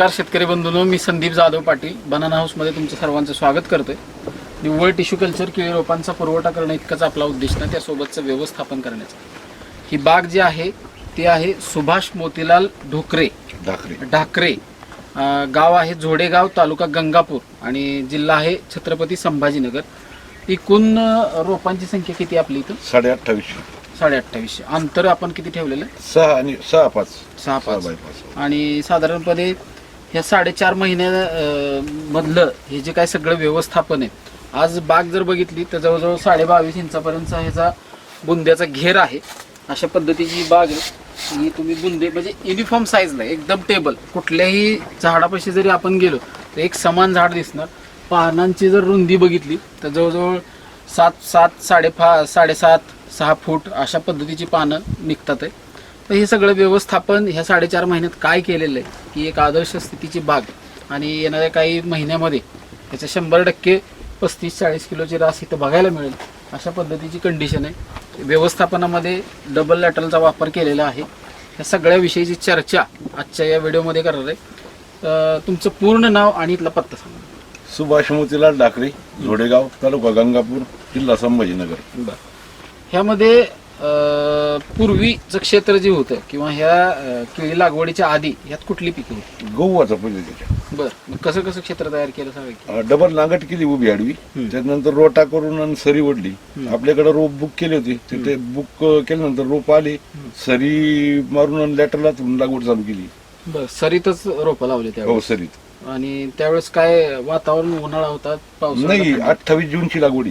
नमस्कार शेतकरी बंधूंनो मी संदीप जाधव पाटील. बनाना हाऊसमध्ये तुमचं सर्वांचं स्वागत करतोय. निव्वळ टिश्यू कल्चर केळी रोपांचा पुरवठा करणं इतकंच आपला उद्देश नाही त्यासोबतचं व्यवस्थापन करण्याचं. ही बाग जी आहे ती आहे सुभाष मोतीलाल ढोकरे. ढाकरे. अं, गाव आहे झोडेगाव तालुका गंगापूर आणि जिल्हा आहे छत्रपती संभाजीनगर. एकूण रोपांची संख्या किती आपली इथं? साडे अठ्ठावीसशे साडे अठ्ठावीसशे अंतर आपण किती ठेवलेलं आहे? सहा आणि सहा पाच. सहा पाच. आणि साधारणपणे ह्या साडेचार महिन्या मधलं हे जे काय सगळं व्यवस्थापन आहे आज बाग जर बघितली तर जवळजवळ साडे बावीस इंचापर्यंतचा ह्याचा बुंद्याचा घेर आहे. अशा पद्धतीची बाग आहे. ही तुम्ही बुंदे म्हणजे युनिफॉर्म साईजला एकदम टेबल कुठल्याही झाडापाशी जरी आपण गेलो तर एक समान झाड दिसणार. पानांची जर रुंदी बघितली तर जवळजवळ सात सात साडेफा साडेसात सहा फूट अशा पद्धतीची पानं निघतात आहे. तर हे सगळं व्यवस्थापन ह्या साडेचार महिन्यात काय केलेलं आहे की एक आदर्श स्थितीची बाग आणि येणाऱ्या काही महिन्यामध्ये त्याचं शंभर टक्के पस्तीस चाळीस किलोची रास इथं बघायला मिळेल. अशा पद्धतीची कंडिशन आहे. व्यवस्थापनामध्ये डबल लॅटरलचा वापर केलेला आहे. या सगळ्या विषयीची चर्चा आजच्या या व्हिडिओमध्ये करणार आहे. तुमचं पूर्ण नाव आणि इथला पत्ता सांगा. सुभाष मोतीलाल डाकरे झोडेगाव तालुका गंगापूर जिल्हा संभाजीनगर. ह्यामध्ये पूर्वीचं क्षेत्र जे होतं किंवा ह्या केळी लागवडीच्या आधी ह्यात कुठली पिके होती? गहूचा पहिले त्याच्या बरं. कसं कसं क्षेत्र तयार केलं सांगा की? अं, डबल नांगट केली उभी आडवी. त्यानंतर रोटा करून आणि सरी ओढली. आपल्याकडे रोप बुक केले होते. तर ते बुक केल्यानंतर रोप आले. सरी मारून आणि लॅटरला लागवड चालू केली. बरं. सरीतच रोपं लावले हो त्यावेळेस सरीत. आणि त्यावेळेस काय वातावरण उन्हाळा होता? पाऊस नाही अठ्ठावीस जूनची लागवडी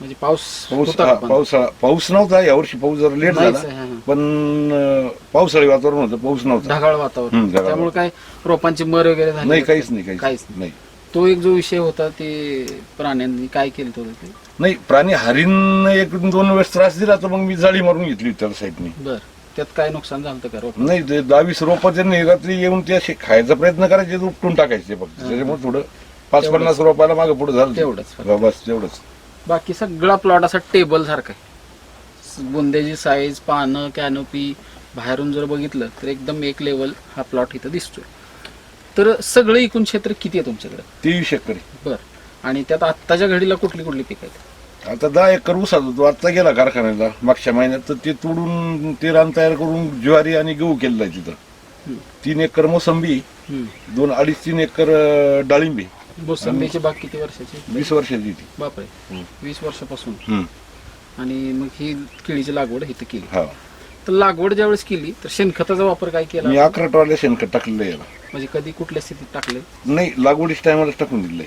म्हणजे पाऊस पाऊस होता का पण? पावसाळा पाऊस नव्हता यावर्षी पाऊस जरा लेट नाहीच झाला आहे, हा, हा. पण अं, पावसाळी वातावरण होतं पाऊस नव्हता. ढगाळ हम्म, वातावरण. ढगाळ त्यामुळे काय रोपांची मर वगैरे झाली नाही? काहीच नाही काहीच काहीच नाही. तो एक जो विषय होता ते प्राण्यांनी काय केलं होतं ते? नाही प्राणी हरिण एक दोन वेळेस त्रास दिला तर मग मी जाळी मारून घेतली होती त्याला साईडने बर. त्यात काय नुकसान झालं होतं का रोप नाही ते दहावीस रोप त्यांनी रात्री येऊन ते असे खायचा प्रयत्न करायचे उपटून टाकायचे फक्त. त्याच्यामुळे थोडं पाच. पन्नास रोपाला मागे पुढे झालं. ते. तेवढंच फक्त. बस तेवढंच. बाकी सगळा प्लॉट असा टेबल सारखा आहे. बुंद्याची साईज पानं कॅनोपी बाहेरून जर बघितलं तर एकदम एक लेवल हा प्लॉट इथं दिसतोय. तर सगळं एकूण क्षेत्र किती आहे तुमच्याकडे? तेवीस एकर आहे. बर. आणि त्यात आत्ताच्या घडीला कुठली कुठली पिक आहेत? आता दहा एकर ऊस होता तो आता गेला कारखान्याला मागच्या महिन्यात. तर ते तोडून ते रान तयार करून ज्वारी आणि गहू केलेला आहे तिथं. तीन एकर मोसंबी हम्म. दोन अडीच तीन एकर अं, डाळिंबी. मोसंबीची बाग किती वर्षाची? वीस वर्षाची ती. बापरे. वीस वर्षापासून. आणि मग ही केळीची लागवड इथं केली. हा. तर लागवड ज्यावेळेस केली तर शेणखताचा वापर काय केला? मी अकरा टॉल्या शेणखत टाकलेलं आहे याला. म्हणजे कधी कुठल्या स्थितीत टाकले नाही लागवडीच टायमाला टाकून दिलंय.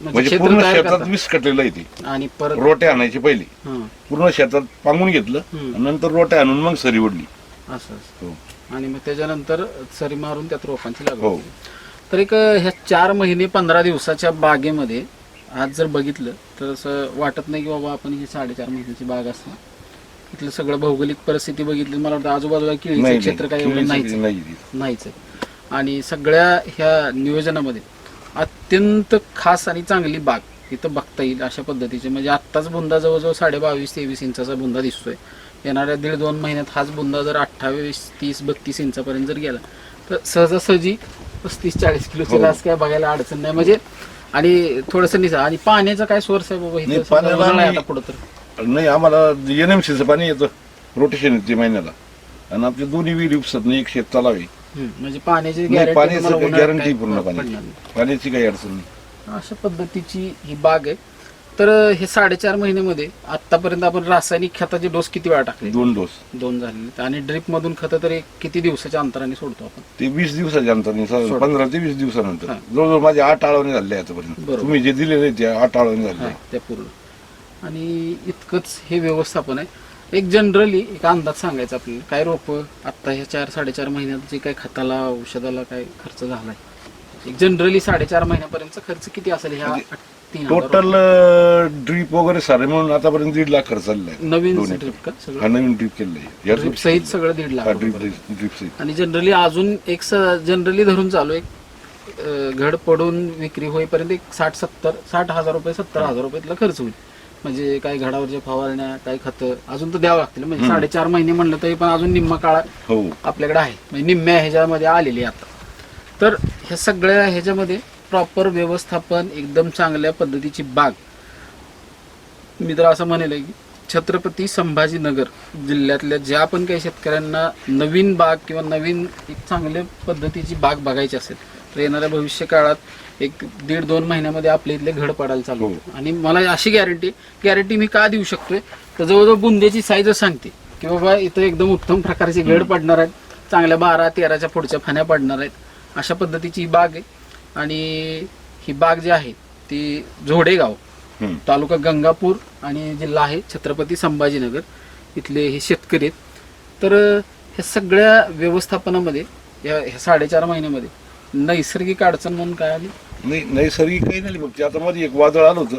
म्हणजे म्हणजे क्षेत्र पूर्ण तयार शेतात करता. विस्कटलेलं आहे ते. आणि परत रोट्या आणायची पहिली. हां. पूर्ण शेतात पांगून घेतलं हम्म. आणि नंतर रोट्या आणून मग सरी ओढली. असं असं. हो. आणि मग त्याच्यानंतर सरी मारून त्यात रोपांची लागवड हो. केली. तर एक ह्या चार महिने पंधरा दिवसाच्या बागेमध्ये आज जर बघितलं तर असं वाटत नाही की बाबा आपण ही साडेचार महिन्याची बाग असणार. इथलं सगळं भौगोलिक परिस्थिती बघितली मला वाटतं आजूबाजूला केळीचं क्षेत्र काही एवढं नाहीच. नाहीच आहे. आणि सगळ्या ह्या नियोजनामध्ये अत्यंत खास आणि चांगली बाग इथं बघता येईल अशा पद्धतीचे. म्हणजे आत्ताच बुंदा जवळजवळ साडे बावीस तेवीस इंचाचा बुंदा दिसतोय. येणाऱ्या दीड दोन महिन्यात हाच बुंदा जर अठ्ठावीस तीस बत्तीस इंचापर्यंत जर गेला तर सहजासहजी पस्तीस चाळीस किलोची हो. रास काय बघायला अडचण नाही. म्हणजे आणि थोडंसं निसा आणि पाण्याचा काय सोर्स आहे बाबा नाही, इथं? पाण्याला उन्हाळा आहे आम्ही- पुढं तर. नाही आम्हाला एनएमसीचं पाणी येतं. रोटेशन येते महिन्याला. आणि आपले दोन्ही विहीर उपसत नाही एक शेत तलाव आहे. हम्म, म्हणजे पाण्याची नाही, गॅरंटी पाण्याची गॅरंटी पूर्ण पाणी नाही. पाण्याची काही अडचण नाही. अशा पद्धतीची ही बाग आहे. तर हे साडेचार महिन्यामध्ये आतापर्यंत आपण रासायनिक खताचे डोस किती वेळा टाकले? दोन डोस. दोन झालेले आणि ड्रिप मधून खत तरी किती दिवसाच्या अंतराने सोडतो आपण? ते वीस दिवसाच्या अंतराने सोड. पंधरा ते वीस दिवसानंतर. हा. जवळजवळ माझे आठ आळवणे झाले आतापर्यंत. बरोबर. तुम्ही जे दिलेले ते आठ आळवणे झाले. त्या पूर्ण. आणि इतकंच हे व्यवस्थापन आहे. एक जनरली एक अंदाज सांगायचा आपल्याला काय रोप आत्ता ह्या चार साडेचार महिन्यात जे काय खताला औषधाला काय खर्च झालाय? एक जनरली साडेचार महिन्यापर्यंतचा खर्च किती असेल ह्या म्हणजे टोटल ड्रीप वगैरे सारे म्हणून आतापर्यंत दीड लाख खर्च झालेला आहे. नवीन दोन्ही. ड्रिप का हा नवीन ड्रीप केलेलं आहे. या ड्रिप सहित सगळं दीड लाख ड्रीप रुपये. ड्रीप सहित. आणि जनरली अजून एक जनरली धरून चालू एक अं, घड पडून विक्री होईपर्यंत एक साठ सत्तर साठ हजार रुपये सत्तर हजार रुपयातला खर्च होईल. म्हणजे काही घडावरच्या फवारण्या काही खत अजून तर द्यावं लागतील. म्हणजे साडेचार महिने म्हणलं तरी पण अजून निम्मा काळा हो. आपल्याकडे आहे. म्हणजे निम्म्या ह्याच्यामध्ये आलेली आहे आता. तर ह्या सगळ्या ह्याच्यामध्ये प्रॉपर व्यवस्थापन एकदम चांगल्या पद्धतीची बाग. मी तर असं म्हणेल की छत्रपती संभाजीनगर जिल्ह्यातल्या ज्या पण काही शेतकऱ्यांना नवीन बाग किंवा नवीन एक चांगल्या पद्धतीची बाग बघायची असेल तर येणाऱ्या भविष्य काळात एक दीड दोन महिन्यामध्ये आपल्या इथले घड पडायला चालू हो. आणि मला अशी गॅरंटी गॅरंटी मी का देऊ शकतोय? तर जवळजवळ बुंद्याची साईजच सांगते की बाबा इथं एकदम उत्तम प्रकारचे घड पडणार आहेत चांगल्या बारा तेराच्या पुढच्या फाण्या पडणार आहेत. अशा पद्धतीची ही बाग आहे. आणि ही बाग जी आहे ती झोडेगाव. तालुका गंगापूर आणि जिल्हा आहे छत्रपती संभाजीनगर. इथले हे शेतकरी आहेत. तर ह्या सगळ्या व्यवस्थापनामध्ये या ह्या साडेचार महिन्यामध्ये नैसर्गिक अडचण म्हणून काय आली? नाही नैसर्गिक काही नाही फक्त आता मध्ये एक वादळ आलं होतं.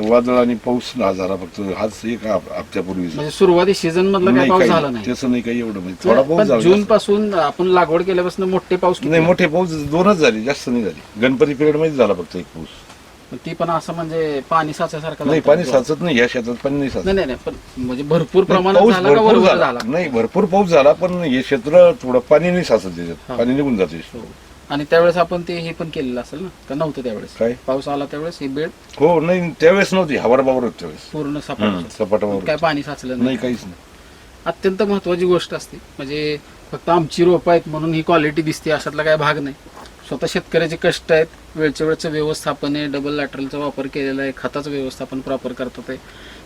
वादळ आणि पाऊस ना झाला फक्त हाच एक हप- हप्त्यापूर्वी म्हणजे सुरुवाती सीझन मधला काय पाऊस झाला नाही. त्याचं नाही काही एवढं म्हणजे थोडा पाऊस पण झाला जून. पासून आपण लागवड केल्यापासून मोठे पाऊस किती नाही? मोठे पाऊस दोनच झाले जास्त नाही झाली. गणपती पिरियडमध्ये झाला फक्त एक पाऊस. ती पण असं म्हणजे पाणी साचासारखं नाही पाणी. साचत नाही या शेतात पाणी नाही साचत. नाही नाही नाही, पण म्हणजे भरपूर प्रमाणात पाऊस झाला का भरपूर झाला. झाला? नाही भरपूर पाऊस झाला पण हे क्षेत्र थोडं पाणी नाही साचत. त्याच्यात. पाणी निघून जाते. हो. आणि त्यावेळेस आपण ते हे पण केलेलं असेल ना का नव्हतं त्यावेळेस? काय? पाऊस आला त्यावेळेस ही बेड? हो नाही त्यावेळेस नव्हती हवार बावर होती त्यावेळेस. पूर्ण हम्म, सपाट सपाटावर काय पाणी साचलं नाही. नाही काहीच नाही. अत्यंत महत्वाची गोष्ट असते. म्हणजे फक्त आमची रोपं आहेत म्हणून ही क्वालिटी दिसते अशातला काय भाग नाही. स्वतः शेतकऱ्याचे कष्ट आहेत वेळच्या वेळचं व्यवस्थापन आहे डबल लॅटरलचा वापर केलेला आहे खताचं व्यवस्थापन प्रॉपर करतात आहे.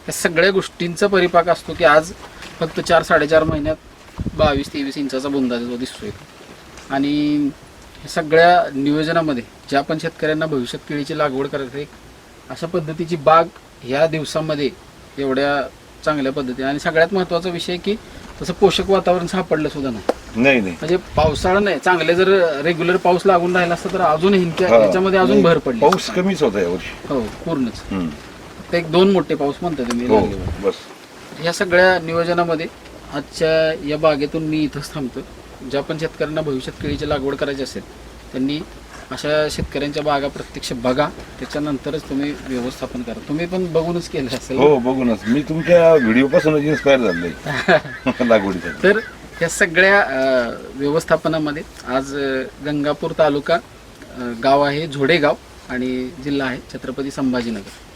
या सगळ्या गोष्टींचा परिपाक असतो की आज फक्त चार साडेचार महिन्यात बावीस तेवीस इंचाचा बुंदा जो दिसतोय. आणि ह्या सगळ्या नियोजनामध्ये ज्या पण शेतकऱ्यांना भविष्यात केळीची लागवड करायची आहे, अशा पद्धतीची बाग ह्या दिवसामध्ये एवढ्या चांगल्या पद्धतीने. आणि सगळ्यात महत्त्वाचा विषय की तसं पोषक वातावरण सापडलं सुद्धा नाही. नाही नाही. म्हणजे पावसाळा नाही चांगले जर रेग्युलर पाऊस लागून राहिला असता तर अजून हिंक्या हा. अजून भर पडली. पाऊस कमीच होता यावर्षी हो पूर्णच. एक दोन मोठे पाऊस म्हणता तुम्ही हो. बस. ह्या सगळ्या नियोजनामध्ये आजच्या या बागेतून मी इथंच थांबतो ज्या पण शेतकऱ्यांना भविष्यात केळीची लागवड करायची असेल त्यांनी अशा शेतकऱ्यांच्या बागा प्रत्यक्ष बघा. त्याच्यानंतरच तुम्ही व्यवस्थापन करा. तुम्ही पण बघूनच केलं असेल हो बघूनच. मी तुमच्या व्हिडिओ पासूनच इन्स्पायर झालोय. लागवडीसाठी. तर या सगळ्या व्यवस्थापनामध्ये आज गंगापूर तालुका गाव आहे झोडेगाव आणि जिल्हा आहे छत्रपती संभाजीनगर.